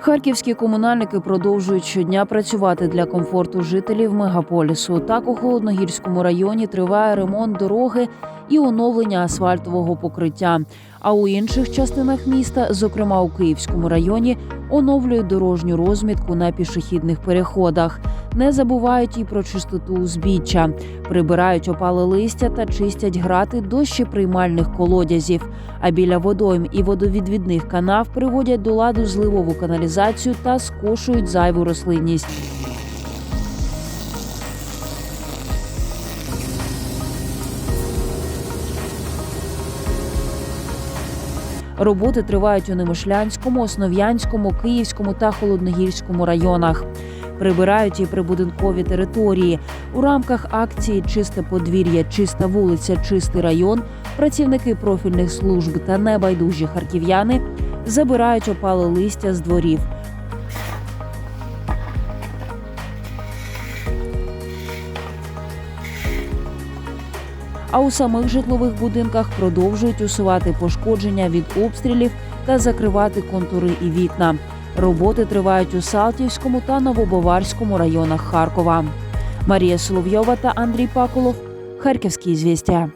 Харківські комунальники продовжують щодня працювати для комфорту жителів мегаполісу. Так у холодногірському районі триває ремонт дороги і оновлення асфальтового покриття. А у інших частинах міста, зокрема у Київському районі, оновлюють дорожню розмітку на пішохідних переходах. Не забувають і про чистоту узбіччя, прибирають опале листя та чистять грати дощеприймальних колодязів. А біля водойм і водовідвідних канав приводять до ладу зливову каналізацію та скошують зайву рослинність. Роботи тривають у Немишлянському, Основ'янському, Київському та Холодногірському районах. Прибирають і прибудинкові території. У рамках акції Чисте подвір'я, чиста вулиця, чистий район працівники профільних служб та небайдужі харків'яни забирають опале листя з дворів. А у самих житлових будинках продовжують усувати пошкодження від обстрілів та закривати контури і вікна. Роботи тривають у Салтівському та Новобаварському районах Харкова. Марія Соловйова та Андрій Паколов. Харківські звістя.